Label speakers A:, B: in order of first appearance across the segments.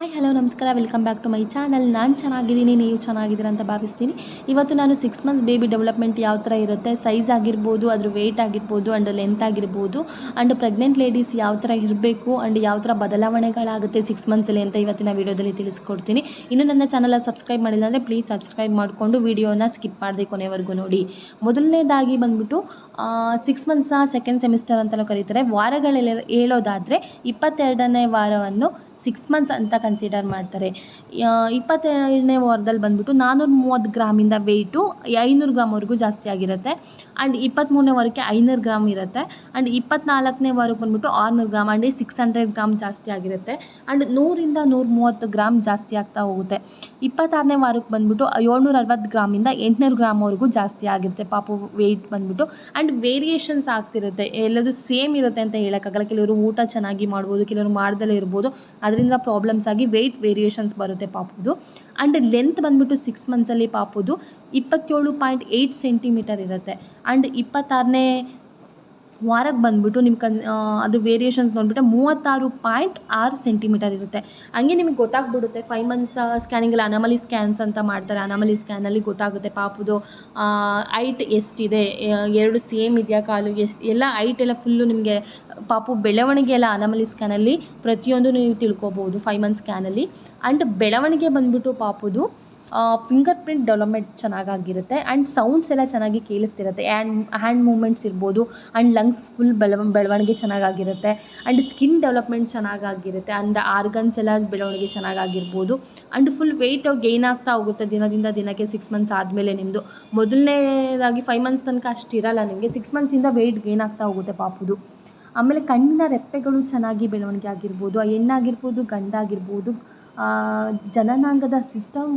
A: Hi hello ನಮಸ್ಕಾರ. Welcome back to my channel ನಾನು ಚೆನ್ನಾಗಿದ್ದೀನಿ, ನೀವು ಚೆನ್ನಾಗಿದ್ದೀರಾ ಅಂತ ಭಾವಿಸ್ತೀನಿ. ಇವತ್ತು ನಾನು ಸಿಕ್ಸ್ ಮಂತ್ಸ್ ಬೇಬಿ ಡೆವಲಪ್ಮೆಂಟ್ ಯಾವ ಥರ ಇರುತ್ತೆ ಸೈಜ್ ಆಗಿರ್ಬೋದು, ಅದ್ರ ವೆಯ್ಟ್ ಆಗಿರ್ಬೋದು ಆ್ಯಂಡ್ ಲೆಂತ್ ಆಗಿರ್ಬೋದು ಆ್ಯಂಡ್ ಪ್ರೆಗ್ನೆಂಟ್ ಲೇಡೀಸ್ ಯಾವ ಥರ ಇರಬೇಕು ಆ್ಯಂಡ್ ಯಾವ ಥರ ಬದಲಾವಣೆಗಳಾಗುತ್ತೆ ಸಿಕ್ಸ್ ಮಂತ್ಸಲ್ಲಿ ಅಂತ ಇವತ್ತಿನ ವೀಡಿಯೋದಲ್ಲಿ ತಿಳಿಸ್ಕೊಡ್ತೀನಿ. ಇನ್ನು ನನ್ನ ಚಾನಲ್ ಸಬ್ಸ್ಕ್ರೈಬ್ ಮಾಡಿಲ್ಲ ಅಂದರೆ ಪ್ಲೀಸ್ ಸಬ್ಸ್ಕ್ರೈಬ್ ಮಾಡಿಕೊಂಡು ವೀಡಿಯೋನ ಸ್ಕಿಪ್ ಮಾಡಿದೆ ಕೊನೆವರೆಗೂ ನೋಡಿ. ಮೊದಲನೇದಾಗಿ ಬಂದ್ಬಿಟ್ಟು ಸಿಕ್ಸ್ ಮಂತ್ಸ ಸೆಕೆಂಡ್ ಸೆಮಿಸ್ಟರ್ ಅಂತಲೂ ಕರೀತಾರೆ. ವಾರಗಳಲ್ಲಿ ಹೇಳೋದಾದರೆ ಇಪ್ಪತ್ತೆರಡನೇ ವಾರವನ್ನು ಸಿಕ್ಸ್ ಮಂತ್ಸ್ ಅಂತ ಕನ್ಸಿಡರ್ ಮಾಡ್ತಾರೆ. ಇಪ್ಪತ್ತೆರಡನೇ ವಾರದಲ್ಲಿ ಬಂದ್ಬಿಟ್ಟು ನಾನ್ನೂರ ಮೂವತ್ತು ಗ್ರಾಮಿಂದ ವೆಯ್ಟು ಐನೂರು ಗ್ರಾಮ್ವರೆಗೂ ಜಾಸ್ತಿ ಆಗಿರುತ್ತೆ. ಆ್ಯಂಡ್ ಇಪ್ಪತ್ತ್ಮೂರನೇ ವಾರಕ್ಕೆ ಐನೂರು ಗ್ರಾಮ್ ಇರುತ್ತೆ. ಆ್ಯಂಡ್ ಇಪ್ಪತ್ತ್ನಾಲ್ಕನೇ ವಾರಕ್ಕೆ ಬಂದ್ಬಿಟ್ಟು ಆರುನೂರು gram and six hundred gram ಜಾಸ್ತಿ ಆಗಿರುತ್ತೆ. ಆ್ಯಂಡ್ ನೂರಿಂದ ನೂರ ಮೂವತ್ತು ಗ್ರಾಮ್ ಜಾಸ್ತಿ ಆಗ್ತಾ ಹೋಗುತ್ತೆ. ಇಪ್ಪತ್ತಾರನೇ ವಾರಕ್ಕೆ ಬಂದ್ಬಿಟ್ಟು ಏಳ್ನೂರ ಅರವತ್ತು ಗ್ರಾಮಿಂದ ಎಂಟುನೂರು ಗ್ರಾಮ್ವರೆಗೂ ಜಾಸ್ತಿ ಆಗಿರುತ್ತೆ ಪಾಪು ವೆಯ್ಟ್ ಬಂದ್ಬಿಟ್ಟು. ಆ್ಯಂಡ್ ವೇರಿಯೇಷನ್ಸ್ ಆಗ್ತಿರುತ್ತೆ. ಎಲ್ಲದು ಸೇಮ್ ಇರುತ್ತೆ ಅಂತ ಹೇಳೋಕ್ಕಾಗಲ್ಲ. ಕೆಲವರು ಊಟ ಚೆನ್ನಾಗಿ ಮಾಡ್ಬೋದು, ಕೆಲವರು ಮಾಡ್ದಲೇ ಇರ್ಬೋದು. ಅದರಿಂದ ಪ್ರಾಬ್ಲಮ್ಸ್ ಆಗಿ ವೆಯ್ಟ್ ವೇರಿಯೇಷನ್ಸ್ ಬರುತ್ತೆ ಪಾಪುದು. ಆ್ಯಂಡ್ ಲೆಂತ್ ಬಂದ್ಬಿಟ್ಟು ಸಿಕ್ಸ್ ಮಂತ್ಸಲ್ಲಿ ಪಾಪುದು. ಇಪ್ಪತ್ತೇಳು ಪಾಯಿಂಟ್ ಏಯ್ಟ್ ಸೆಂಟಿಮೀಟರ್ ಇರುತ್ತೆ. ಆ್ಯಂಡ್ ಇಪ್ಪತ್ತಾರನೇ ವಾರಕ್ಕೆ ಬಂದ್ಬಿಟ್ಟು ನಿಮ್ಮ ಕನ್ ಅದು ವೇರಿಯೇಷನ್ಸ್ ನೋಡಿಬಿಟ್ಟು ಮೂವತ್ತಾರು ಪಾಯಿಂಟ್ ಆರು ಸೆಂಟಿಮೀಟರ್ ಇರುತ್ತೆ. ಹಂಗೆ ನಿಮಗೆ ಗೊತ್ತಾಗ್ಬಿಡುತ್ತೆ ಫೈವ್ ಮಂತ್ಸ್ ಸ್ಕ್ಯಾನಿಂಗಲ್ಲಿ ಅನಾಮಲಿ ಸ್ಕ್ಯಾನ್ಸ್ ಅಂತ ಮಾಡ್ತಾರೆ. ಅನಾಮಲಿ ಸ್ಕ್ಯಾನಲ್ಲಿ ಗೊತ್ತಾಗುತ್ತೆ, ಪಾಪುದು ಐಟ್ ಎಷ್ಟಿದೆ ಎರಡು ಸೇಮ್ ಇದೆಯಾ ಕಾಲು, ಎಷ್ಟು, ಎಲ್ಲ ಐಟ್ ಎಲ್ಲ ಫುಲ್ಲು ನಿಮಗೆ, ಪಾಪು ಬೆಳವಣಿಗೆ ಎಲ್ಲ ಅನಾಮಲಿ ಸ್ಕ್ಯಾನಲ್ಲಿ ಪ್ರತಿಯೊಂದು ನೀವು ತಿಳ್ಕೊಬೋದು ಫೈವ್ ಮಂತ್ಸ್ ಸ್ಕ್ಯಾನಲ್ಲಿ ಆ್ಯಂಡ್ ಬೆಳವಣಿಗೆ ಬಂದ್ಬಿಟ್ಟು ಪಾಪುದು ಫಿಂಗರ್ ಪ್ರಿಂಟ್ ಡೆವಲಪ್ಮೆಂಟ್ ಚೆನ್ನಾಗಾಗಿರುತ್ತೆ ಆ್ಯಂಡ್ ಸೌಂಡ್ಸ್ ಎಲ್ಲ ಚೆನ್ನಾಗಿ ಕೇಳಿಸ್ತಿರುತ್ತೆ. ಆ್ಯಂಡ್ ಹ್ಯಾಂಡ್ ಮೂಮೆಂಟ್ಸ್ ಇರ್ಬೋದು ಆ್ಯಂಡ್ ಲಂಗ್ಸ್ ಫುಲ್ ಬೆಳವ, ಬೆಳವಣಿಗೆ ಚೆನ್ನಾಗಾಗಿರುತ್ತೆ ಆ್ಯಂಡ್ ಸ್ಕಿನ್ ಡೆವಲಪ್ಮೆಂಟ್ ಚೆನ್ನಾಗಾಗಿರುತ್ತೆ ಆ್ಯಂಡ್ ಆರ್ಗನ್ಸ್ ಎಲ್ಲ ಬೆಳವಣಿಗೆ ಚೆನ್ನಾಗಾಗಿರ್ಬೋದು ಆ್ಯಂಡ್ ಫುಲ್ ವೆಯ್ಟ್ ಗೈನ್ ಆಗ್ತಾ ಹೋಗುತ್ತೆ ದಿನದಿಂದ ದಿನಕ್ಕೆ ಸಿಕ್ಸ್ ಮಂತ್ಸ್ ಆದಮೇಲೆ ನಿಮ್ಮದು ಮೊದಲನೇದಾಗಿ ಫೈವ್ ಮಂತ್ಸ್ ತನಕ ಅಷ್ಟಿರಲ್ಲ ನಿಮಗೆ ಸಿಕ್ಸ್ ಮಂತ್ಸಿಂದ ವೆಯ್ಟ್ ಗೈನ್ ಆಗ್ತಾ ಹೋಗುತ್ತೆ ಪಾಪುದು. ಆಮೇಲೆ ಕಣ್ಣಿನ ರೆಪ್ಪೆಗಳು ಚೆನ್ನಾಗಿ ಬೆಳವಣಿಗೆ ಆಗಿರ್ಬೋದು ಹೆಣ್ಣಾಗಿರ್ಬೋದು ಗಂಡಾಗಿರ್ಬೋದು ಜನನಾಂಗದ ಸಿಸ್ಟಮ್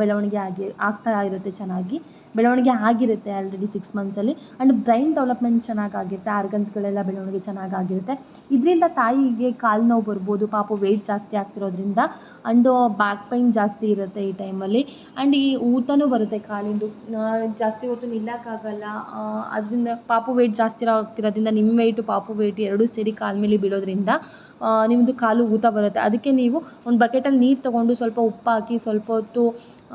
A: ಬೆಳವಣಿಗೆ ಆಗಿ, ಆಗ್ತಾ ಇರುತ್ತೆ ಚೆನ್ನಾಗಿ. ಬೆಳವಣಿಗೆ ಆಗಿರುತ್ತೆ ಆಲ್ರೆಡಿ ಸಿಕ್ಸ್ ಮಂತ್ಸಲ್ಲಿ ಆ್ಯಂಡ್ ಬ್ರೈನ್ ಡೆವಲಪ್ಮೆಂಟ್ ಚೆನ್ನಾಗಾಗಿರುತ್ತೆ ಆರ್ಗನ್ಸ್ಗಳೆಲ್ಲ ಬೆಳವಣಿಗೆ ಚೆನ್ನಾಗಿ ಆಗಿರುತ್ತೆ ಇದರಿಂದ ತಾಯಿಗೆ ಕಾಲು ನೋವು ಬರ್ಬೋದು, ಪಾಪ ವೆಯ್ಟ್ ಜಾಸ್ತಿ ಆಗ್ತಿರೋದ್ರಿಂದ. ಆ್ಯಂಡ್ ಬ್ಯಾಕ್ ಪೈನ್ ಜಾಸ್ತಿ ಇರುತ್ತೆ ಈ ಟೈಮಲ್ಲಿ ಆ್ಯಂಡ್ ಈ ಊತನೂ ಬರುತ್ತೆ ಕಾಲಿಂದು. ಜಾಸ್ತಿ ಹೊತ್ತು ನಿಲ್ಲಕ್ಕಾಗಲ್ಲ. ಅದರಿಂದ ಪಾಪು ವೆಯ್ಟ್ ಜಾಸ್ತಿ ಆಗ್ತಿರೋದ್ರಿಂದ, ನಿಮ್ಮ ವೆಯ್ಟು ಪಾಪು ವೆಯ್ಟ್ ಎರಡೂ ಸೇರಿ ಕಾಲ ಮೇಲೆ ಬೀಳೋದ್ರಿಂದ ನಿಮ್ಮದು ಕಾಲು ಊತ ಬರುತ್ತೆ. ಅದಕ್ಕೆ ನೀವು ಒಂದು ಬಕೆಟಲ್ಲಿ ನೀರು ತೊಗೊಂಡು ಸ್ವಲ್ಪ ಉಪ್ಪು ಹಾಕಿ, ಸ್ವಲ್ಪ ಹೊತ್ತು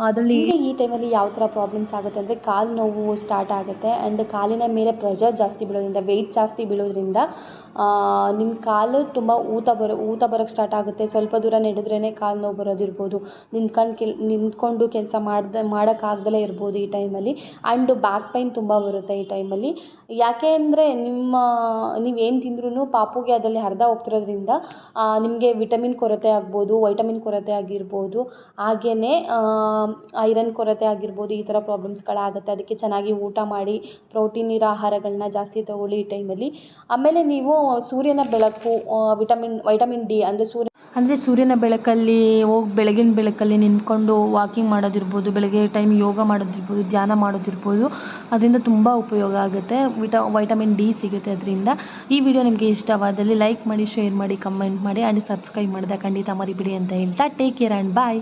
A: ಅದರಲ್ಲಿ ಈ ಟೈಮಲ್ಲಿ ಯಾವ ಥರ ಪ್ರಾಬ್ಲಮ್ಸ್ ಆಗುತ್ತೆ ಅಂದರೆ ಕಾಲು ನೋವು ಸ್ಟಾರ್ಟ್ ಆಗುತ್ತೆ ಆ್ಯಂಡ್ ಕಾಲಿನ ಮೇಲೆ ಪ್ರೆಷರ್ ಜಾಸ್ತಿ ಬೀಳೋದ್ರಿಂದ ವೆಯ್ಟ್ ಜಾಸ್ತಿ ಬೀಳೋದ್ರಿಂದ ನಿಮ್ಮ ಕಾಲು ತುಂಬ ಊತ ಬರೋ, ಊತ ಬರೋಕ್ಕೆ ಸ್ಟಾರ್ಟ್ ಆಗುತ್ತೆ. ಸ್ವಲ್ಪ ದೂರ ನಡೆದ್ರೇ ಕಾಲು ನೋವು ಬರೋದಿರ್ಬೋದು. ನಿಂತ್ಕೊಂಡು ಕೆಲ್, ನಿಂತ್ಕೊಂಡು ಕೆಲಸ ಮಾಡ್ದೆ ಮಾಡೋಕ್ಕಾಗ್ದಲೇ ಇರ್ಬೋದು ಈ ಟೈಮಲ್ಲಿ ಆ್ಯಂಡ್ ಬ್ಯಾಕ್ ಪೈನ್ ತುಂಬ ಬರುತ್ತೆ ಈ ಟೈಮಲ್ಲಿ ಯಾಕೆ ಅಂದರೆ ನಿಮ್ಮ ನೀವೇನು ತಿಂದ್ರೂ ಪಾಪುಗೆ ಅದರಲ್ಲಿ ಅರ್ಧ ಹೋಗ್ತಿರೋದ್ರಿಂದ ನಿಮಗೆ ವಿಟಮಿನ್ ಕೊರತೆ ಆಗ್ಬೋದು, ವೈಟಮಿನ್ ಕೊರತೆ ಆಗಿರ್ಬೋದು ಹಾಗೆಯೇ ಐರನ್ ಕೊರತೆ ಆಗಿರ್ಬೋದು, ಈ ಥರ ಪ್ರಾಬ್ಲಮ್ಸ್ಗಳಾಗುತ್ತೆ ಅದಕ್ಕೆ ಚೆನ್ನಾಗಿ ಊಟ ಮಾಡಿ ಪ್ರೋಟೀನ್ ಇರೋ ಆಹಾರಗಳನ್ನ ಜಾಸ್ತಿ ತಗೊಳ್ಳಿ ಈ ಟೈಮಲ್ಲಿ ಆಮೇಲೆ ನೀವು ಸೂರ್ಯನ ಬೆಳಕು ವಿಟಮಿನ್ ವೈಟಮಿನ್ ಡಿ ಅಂದರೆ ಸೂರ್ಯ ಅಂದರೆ ಸೂರ್ಯನ ಬೆಳಕಲ್ಲಿ ಹೋಗಿ ಬೆಳಗಿನ ಬೆಳಕಲ್ಲಿ ನಿಂತ್ಕೊಂಡು ವಾಕಿಂಗ್ ಮಾಡೋದಿರ್ಬೋದು, ಬೆಳಗ್ಗೆ ಟೈಮ್ ಯೋಗ ಮಾಡೋದಿರ್ಬೋದು, ಧ್ಯಾನ ಮಾಡೋದಿರ್ಬೋದು, ಅದರಿಂದ ತುಂಬ ಉಪಯೋಗ ಆಗುತ್ತೆ. ವಿಟ ವೈಟಮಿನ್ ಡಿ ಸಿಗುತ್ತೆ ಅದರಿಂದ. ಈ ವಿಡಿಯೋ ನಿಮಗೆ ಇಷ್ಟವಾದಲ್ಲಿ ಲೈಕ್ ಮಾಡಿ ಶೇರ್ ಮಾಡಿ ಕಮೆಂಟ್ ಮಾಡಿ ಆ್ಯಂಡ್ ಸಬ್ಸ್ಕ್ರೈಬ್ ಮಾಡಿದೆ ಖಂಡಿತ ಮರಿಬೇಡಿ ಅಂತ ಹೇಳ್ತಾ ಟೇಕ್ ಕೇರ್ ಆ್ಯಂಡ್ ಬಾಯ್